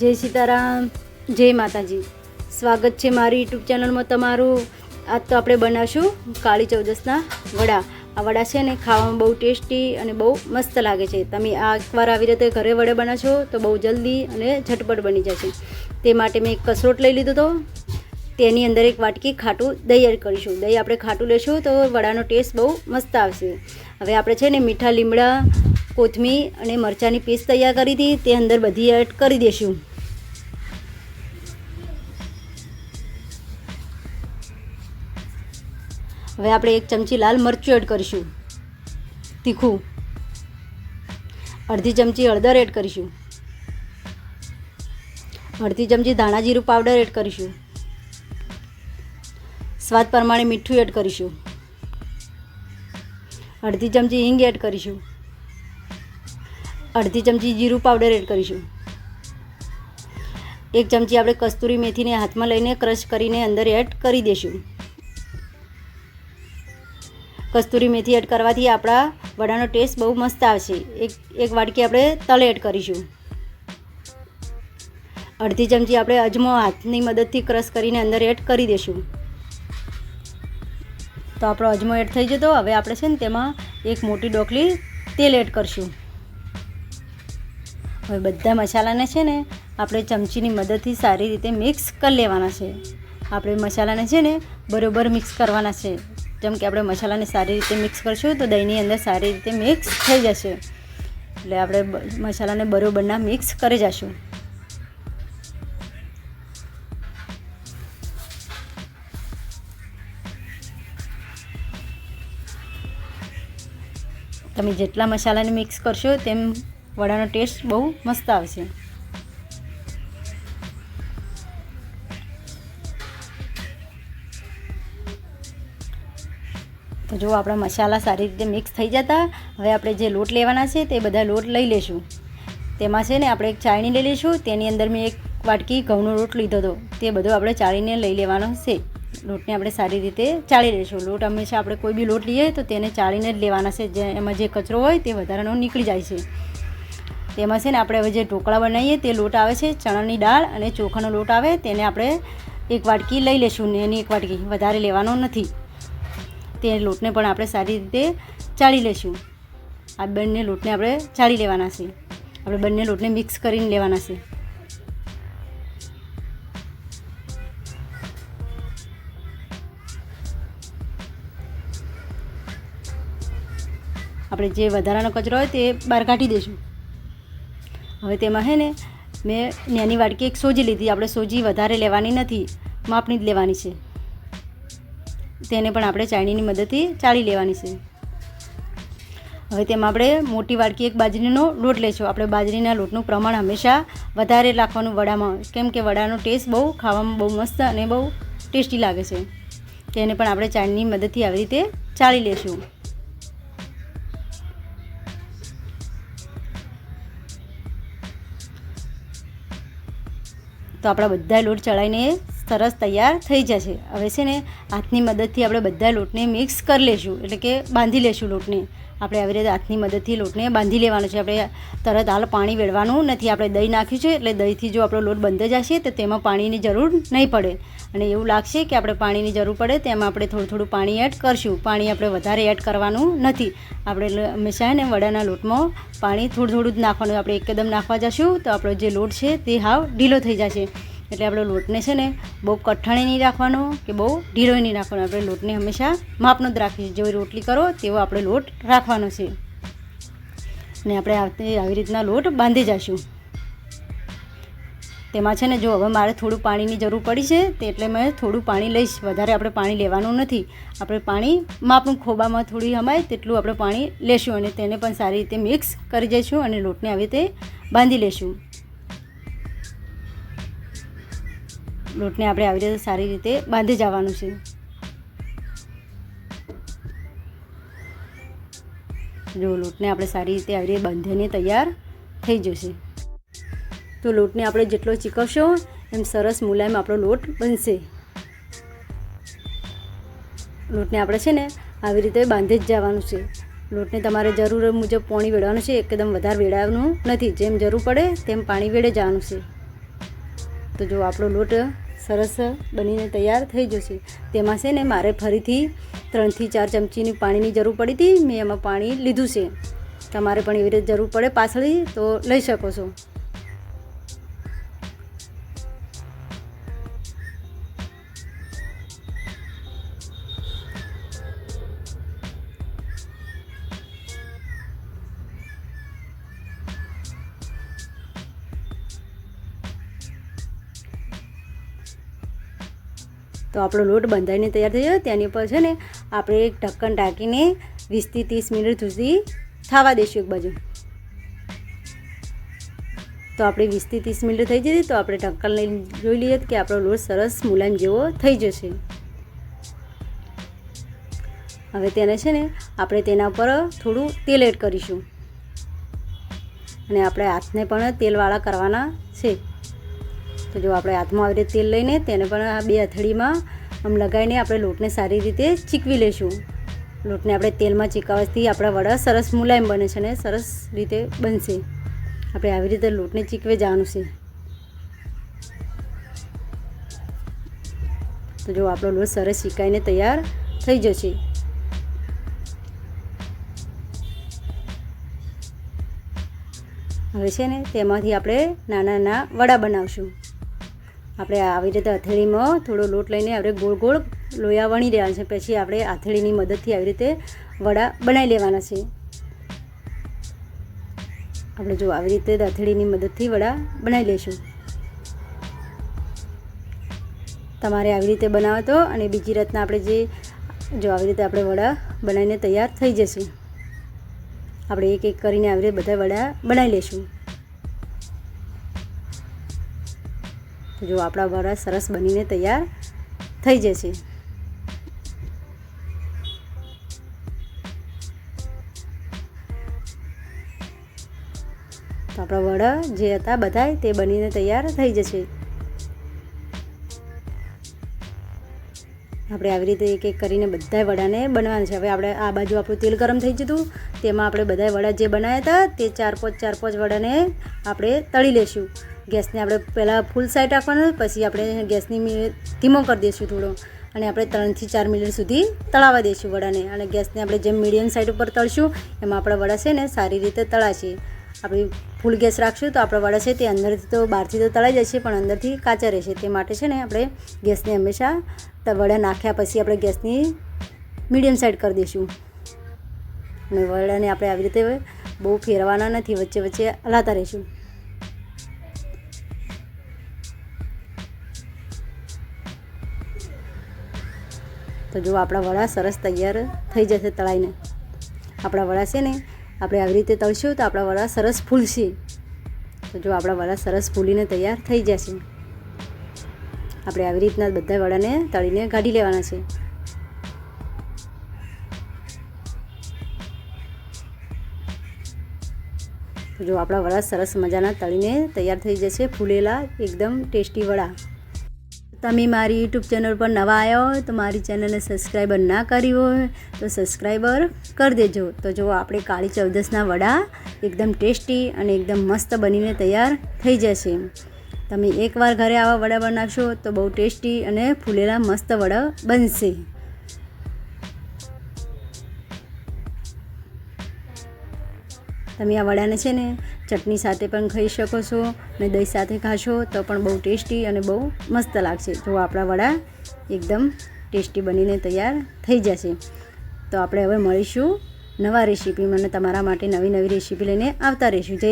જય સીતારામ. જય માતાજી. સ્વાગત છે મારી યુટ્યુબ ચેનલમાં તમારું. આજ તો આપણે બનાવશું કાળી ચૌદસના વડા. આ વડા છે ને ખાવામાં બહુ ટેસ્ટી અને બહુ મસ્ત લાગે છે. તમે આ એકવાર આવી રીતે ઘરે વડે બનાવશો તો બહુ જલ્દી અને ઝટપટ બની જશે. તે માટે મેં એક કસરોટ લઈ લીધો હતો. તેની અંદર એક વાટકી ખાટું દહીં એડ કરીશું. દહીં આપણે ખાટું લેશું તો વડાનો ટેસ્ટ બહુ મસ્ત આવશે. હવે આપણે છે ને મીઠા લીમડા, કોથમીર અને મરચાંની પેસ્ટ તૈયાર કરી હતી. તે અંદર બધી એડ કરી દઈશું હવે આપણે એક ચમચી લાલ મરચું એડ કરીશું. તીખું. અડધી ચમચી હળદર એડ કરીશું. અડધી ચમચી ધાણા જીરું પાવડર એડ કરીશું. સ્વાદ પ્રમાણે મીઠું એડ કરીશું. અડધી ચમચી હિંગ એડ કરીશું. અડધી ચમચી જીરું પાવડર એડ કરીશું. એક ચમચી આપણે કસ્તુરી મેથીને હાથમાં લઈને ક્રશ કરીને અંદર એડ કરી દઈશું કસ્તુરી મેથી એડ કરવાથી આપણા વડાનો ટેસ્ટ બહુ મસ્ત આવશે. એક એક વાટકી આપણે તલ એડ કરીશું. અડધી ચમચી આપણે અજમો હાથની મદદથી ક્રશ કરીને અંદર એડ કરી દઈશું તો આપણો અજમો એડ થઈ જતો. હવે આપણે છે ને તેમાં એક મોટી ડોકલી તેલ એડ કરશું. હવે બધા મસાલાને છે ને આપણે ચમચીની મદદથી સારી રીતે મિક્સ કરી લેવાના છે. આપણે મસાલાને છે ને બરાબર મિક્સ કરવાના છે. જેમ કે આપણે મસાલાને સારી રીતે મિક્સ કરશું તો દહીંની અંદર સારી રીતે મિક્સ થઈ જશે. એટલે આપણે મસાલાને બરોબરના મિક્સ કરી જશું. તમે જેટલા મસાલાને મિક્સ કરશો તેમ વડાનો ટેસ્ટ બહુ મસ્ત આવશે. તો જો આપણા મસાલા સારી રીતે મિક્સ થઈ જતા, હવે આપણે જે લોટ લેવાના છે તે બધા લોટ લઈ લેશું તેમાં છે ને આપણે એક ચાળણી લઈ લઈશું, તેની અંદર મેં એક વાટકી ઘઉંનો લોટ લીધો હતો. તે બધો આપણે ચાળીને લઈ લેવાનો છે. લોટને આપણે સારી રીતે ચાળી લઈશું. લોટ હંમેશા આપણે કોઈ બી લોટ લઈએ તો તેને ચાળીને જ લેવાના છે. જે એમાં જે કચરો હોય તે વધારાનો નીકળી જાય છે. તેમાં છે ને આપણે હવે જે ઢોકળા બનાવીએ તે લોટ આવે છે, ચણાની દાળ અને ચોખાનો લોટ આવે, તેને આપણે એક વાટકી લઈ લેશું ને એની એક વાટકી. વધારે લેવાનો નથી. તે લોટને પણ આપણે સારી રીતે ચાળી લેશું. આ બંને લોટને આપણે ચાળી લેવાના છે. આપણે બંને લોટને મિક્સ કરીને લેવાના છે. આપણે જે વધારાનો કચરો હોય તે બહાર કાઢી દઈશું હવે તેમાં છે ને, મેં નાની વાટકી એક સોજી લીધી. આપણે સોજી વધારે લેવાની નથી, માપની જ લેવાની છે. તેને પણ આપણે ચાળણીની મદદથી ચાળી લેવાની છે. હવે તેમાં આપણે મોટી વાડકી એક બાજરીનો લોટ લઈશું આપણે બાજરીના લોટનું પ્રમાણ હંમેશા વધારે રાખવાનું વડામાં કેમ કે વડાનો ટેસ્ટ બહુ, ખાવામાં બહુ મસ્ત અને બહુ ટેસ્ટી લાગે છે. તેને પણ આપણે ચાળની મદદથી આવી રીતે ચાળી લેશું. તો આપણા બધા લોટ ચડાવીને સરસ તૈયાર થઈ જશે. હવે છે ને, હાથની મદદથી આપણે બધા લોટને મિક્સ કરી લેશું. એટલે કે બાંધી લેશું લોટને. આપણે આવી રીતે હાથની મદદથી લોટને બાંધી લેવાનો છે. આપણે તરત હાલ પાણી વેળવાનું નથી. આપણે દહીં નાખ્યું છે. એટલે દહીંથી જો આપણો લોટ બંધ જશે, તો તેમાં પાણીની જરૂર નહીં પડે. અને એવું લાગશે કે આપણે પાણીની જરૂર પડે, તેમાં આપણે થોડું થોડું પાણી એડ કરશું. પાણી આપણે વધારે એડ કરવાનું નથી. આપણે હંમેશા ને વડાના લોટમાં પાણી થોડું થોડું જ નાખવાનું. આપણે એકદમ નાખવા જશું, તો આપણો જે લોટ છે, તે હાવ ઢીલો થઈ જશે. એટલે આપણે લોટને છે ને બહુ કઠણે નહીં રાખવાનો કે બહુ ઢીલો નહીં રાખવાનો. આપણે લોટને હંમેશા માપનો જ રાખીશું જેવી રોટલી કરો તેવો આપણે લોટ રાખવાનો છે. ને આપણે આવી રીતના લોટ બાંધી જઈશું તેમાં છે ને જો હવે મારે થોડું પાણીની જરૂર પડી છે, તે એટલે મેં થોડું પાણી લઈશ. વધારે આપણે પાણી લેવાનું નથી. આપણે પાણી માપનું ખોબામાં થોડી હમાય તેટલું આપણે પાણી લેશું અને તેને પણ સારી રીતે મિક્સ કરી જઈશું અને લોટને આવી રીતે બાંધી લેશું. લોટને આપણે આવી રીતે સારી રીતે બાંધી જવાનું છે. જો લોટને આપણે સારી રીતે આવી રીતે બાંધીને તૈયાર થઈ જશે. તો લોટને આપણે જેટલો ચીકવશો, એમ સરસ મુલાયમ આપણો લોટ બનશે. લોટને આપણે છે ને આવી રીતે બાંધી જ જવાનું છે. લોટને તમારે જરૂર મુજબ પાણી વેળવાનું છે, એકદમ વધારે વેડાવવાનું નથી. જેમ જરૂર પડે તેમ પાણી વેળે જવાનું છે. તો જો આપણો લોટ સરસ બનીને તૈયાર થઈ જશે તેમાં છે ને મારે ફરીથી ત્રણથી ચાર ચમચીની પાણીની જરૂર પડી હતી, મેં એમાં પાણી લીધું છે. તમારે પણ એવી રીતે જરૂર પડે પાછળી તો લઈ શકો છો. તો આપણો લોટ બંધાઈને તૈયાર થઈ ગયો. તેની ઉપર છે ને આપણે એક ઢક્કન ઢાંકીને વીસથી ત્રીસ મિનિટ સુધી થવા દઈશું એક બાજુ. તો આપણે વીસથી ત્રીસ મિનિટ થઈ જતી તો આપણે ઢક્કન લઈને જોઈ લઈએ કે આપણો લોટ સરસ મુલાયમ જેવો થઈ જશે. હવે તેને છે ને આપણે તેના પર થોડું તેલ એડ કરીશું. અને આપણે હાથને પણ તેલવાળા કરવાના છે. તો જો આપણે હાથમાં આવી રીતે તેલ લઈને તેને પણ આ બે અથડીમાં આમ લગાવીને આપણે લોટને સારી રીતે ચીકવી લઈશું. લોટને આપણે તેલમાં ચીકવવાથી આપણા વડા સરસ મુલાયમ બને છે અને સરસ રીતે બનશે. આપણે આવી રીતે લોટને ચીકવે જવાનું છે. તો જો આપણો લોટ સરસ ચીકાઈને તૈયાર થઈ જશે. હવે છે ને તેમાંથી આપણે નાના નાના વડા બનાવશું. આપણે આવી રીતે હથેળીમાં થોડો લોટ લઈને આપણે ગોળ ગોળ લોયા વણી રહ્યા છે. પછી આપણે હથેળીની મદદથી આવી રીતે વડા બનાવી લેવાના છે. આપણે જો આવી રીતે હથેળીની મદદથી વડા બનાવી લઈશું. તમારે આવી રીતે બનાવો તો અને બીજી રીતના આપણે જે જો આવી રીતે આપણે વડા બનાવીને તૈયાર થઈ જશે. આપણે એક એક કરીને આવી રીતે બધા વડા બનાવી લઈશું. જો આપણા વડા સરસ બનીને તૈયાર થઈ જશે તો આપણા વડા જે હતા બધા તે બનીને તૈયાર થઈ જશે. આપણે આવી રીતે એક એક કરીને બધા વડાને બનાવવાના છે. હવે આપણે આ બાજુ આપણું તેલ ગરમ થઈ જતું. તેમાં આપણે બધા વડા જે બનાવ્યા હતા તે ચાર પાંચ ચાર પાંચ વડાને આપણે તળી લઈશું ગેસને આપણે પહેલાં ફૂલ સાઈડ રાખવાનો પછી આપણે ગેસની ધીમો કરી દઈશું થોડો. અને આપણે ત્રણથી ચાર મિનિટ સુધી તળાવવા દઈશું વડાને. અને ગેસને આપણે જેમ મીડિયમ સાઈડ ઉપર તળશું, એમાં આપણા વડા છે ને સારી રીતે તળાશે. આપણે ફૂલ ગેસ રાખશું તો આપણા વડા છે તે અંદરથી તો બહારથી તો તળાઈ જશે, પણ અંદરથી કાચા રહેશે. તે માટે છે ને આપણે ગેસને હંમેશા વડા નાખ્યા પછી આપણે ગેસની મીડિયમ સાઈડ કરી દઈશું. અને વડાને આપણે આવી રીતે બહુ ફેરવાના નથી, વચ્ચે વચ્ચે હલાતા રહીશું. તો જો આપણા વડા સરસ તૈયાર થઈ જશે તળાઈને. આપણા વડા છે ને, આપણે આવી રીતે તળશું તો આપણા વડા સરસ ફૂલશે. તો જો આપણા વડા સરસ ફૂલીને તૈયાર થઈ જશે. આપણે આવી રીતના બધા વડાને તળીને કાઢી લેવાના છે. જો આપણા વડા સરસ મજાના તળીને તૈયાર થઈ જશે ફૂલેલા, એકદમ ટેસ્ટી વડા. તમે મારી યુટ્યુબ ચેનલ પર નવા આવ્યા હોય તો મારી ચેનલને સબસ્ક્રાઈબર ના કરી હોય તો સબસ્ક્રાઈબર કરી દેજો. તો જો આપણે કાળી ચૌદસના વડા એકદમ ટેસ્ટી અને એકદમ મસ્ત બનીને તૈયાર થઈ જશે. તમે એકવાર ઘરે આવા વડા બનાવશો તો બહુ ટેસ્ટી અને ફૂલેલા મસ્ત વડા બનશે. તમે આ વડાને છે ને ચટણી સાથે પણ ખાઈ શકો છો અને દહીં સાથે ખાશો તો પણ બહુ ટેસ્ટી અને બહુ મસ્ત લાગશે. જો આપણા વડા એકદમ ટેસ્ટી બનીને તૈયાર થઈ જશે. તો આપણે હવે મળીશું નવા રેસીપી મને તમારા માટે નવી નવી રેસીપી લઈને આવતા રહીશું. જય